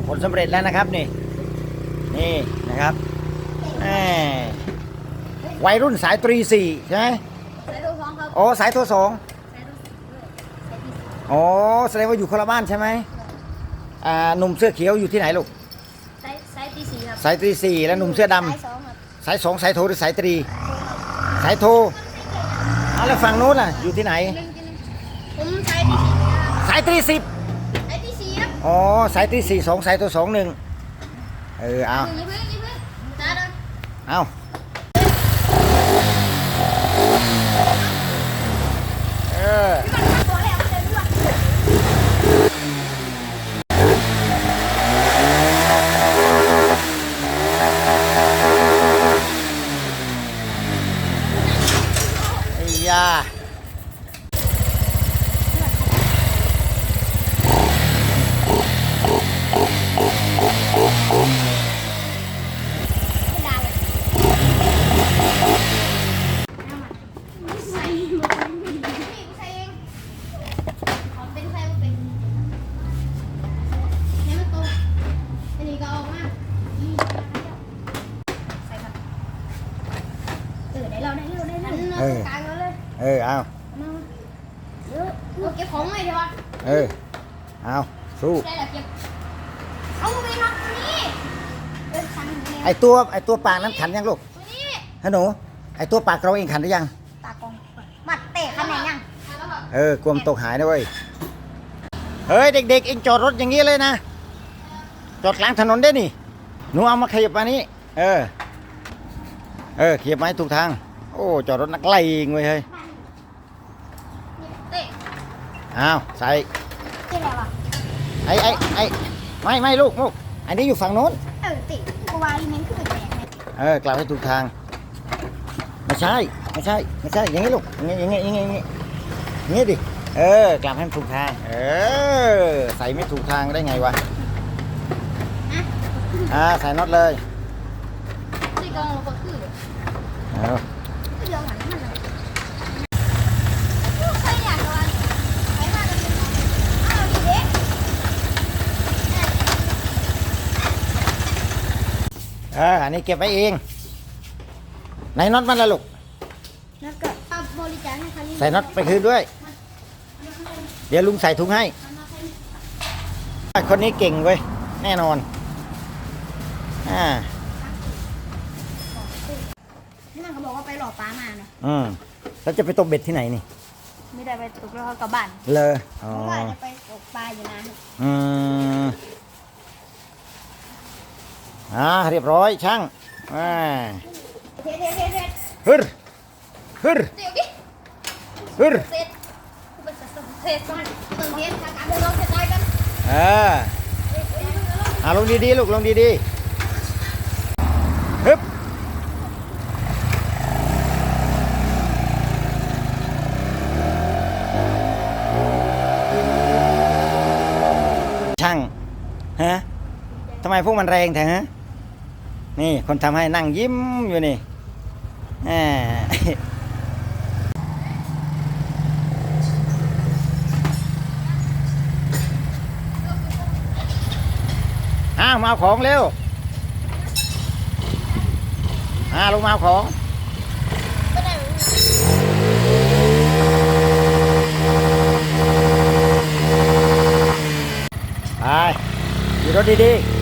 บผลสำเร็จแล้วนะครับนี่ นี่นะครับแหม่วัยรุ่นสายตรีสี่ใช่ไหมสายโทรสองครับโอ้สายโทรสองสายโทรสองด้วยสายที่สี่โอ้แสดงว่าอยู่คนละบ้านใช่ไหมอ่าหนุ่มเสื้อเขียวอยู่ที่ไหนลูกสายสายที่สี่ครับสายตรีสี่แล้วหนุ่มเสื้อดำสายสองครับสายสองสายโทรหรือสายตรี สายโทรเอาแล้วฝั่งนู้นล่ะอยู่ที่ไหน ผมสายที่สี่ครับ สายตรีสิบสายที่สี่ครับ อ๋อสายตรีสี่สองสายโทรสองหนึ่งเออเอาอย่าเพิ่งอย่าเพิ่งจ้าเดินเอาเออพอแล้วเดินด้วยไอ้ยา ออเอาเออเอาเก็บของไว้เดี๋ยวก่อนเออเอาสู้ได้แล้วเก็บเอาไปทำตัวนี้เออขันตัวนี้ไอตัวไอตัวปากนั้นขันยังลูกตัวนี้ฮัลโหลไอตัวปากเราเองขันหรือยังตากองมัดเตะขันไหนยังขันแล้วครับเออกลัวมนตกหายนะเว้ยเฮ้ยเด็กๆเองจอดรถอย่างนี้เลยนะจอดกลางถนนได้นี่หนูเอามาขยับมานี้เออเออขยับมาให้ถูกทาง โอ้จอดรถนักไล่เองเว้ยเฮ้ย เตะอ้าวใส่เตะอะไรวะไอ้ไอ้ไอ้ไม่ไม่ลูกลูกอันนี้อยู่ฝั่งโน้นเออเตะกูวาลีเมนขึ้นไปแบกไงเออกลับให้ถูกทางไม่ใช่ไม่ใช่ไม่ใช่อย่างนี้ลูกอย่างนี้อย่างนี้อย่างนี้อย่างนี้อย่างนี้ดิเออกลับให้มันถูกทาง เออใส่ไม่ถูกทางได้ไงวะอะอ่าใส่น็อตเลยตีกองเราก็คือเดี๋ยวเอาเดี๋ยวหันมันเลยใครอยากจะวางใครมาจะเป็นอ้าวดีเด็ก เอออันนี้เก็บไว้เองไหนน็อตมันละลูกแล้วก็เอาบริจาคให้คันนี้ใส่น็อตไปคืนด้วย เดี๋ยวลุงใส่ถุงให้ คนนี้เก่งเว้ยแน่นอนอ่าที่นั่นเขาบอกว่าไปหลอกป้ามาเนาะอืมแล้วจะไปตกเบ็ดที่ไหนนี่ ไม่ได้ไปตกแล้วเขากลับบ้านเลยอ๋อเพราะว่าจะไปตกปลาอยู่นะอืม อ่าเรียบร้อยช่างอ่าเทเทเทเทฮึรฮึรเดี๋ยวดิฮึรเสร็จกูไปเสร็จก่อนเติมเทสทางการเดินเราเสร็จได้กันเอออ่าลงดีๆลูกลงดีๆฮึบช่างฮะทำไมพวกมันแรงแท้ฮะ นี่คนทำให้นั่งยิ้มอยู่นี่แหมอ้าวมาเอาของเร็วอ่าลงมาเอาของได้ไปขี่รถดีๆ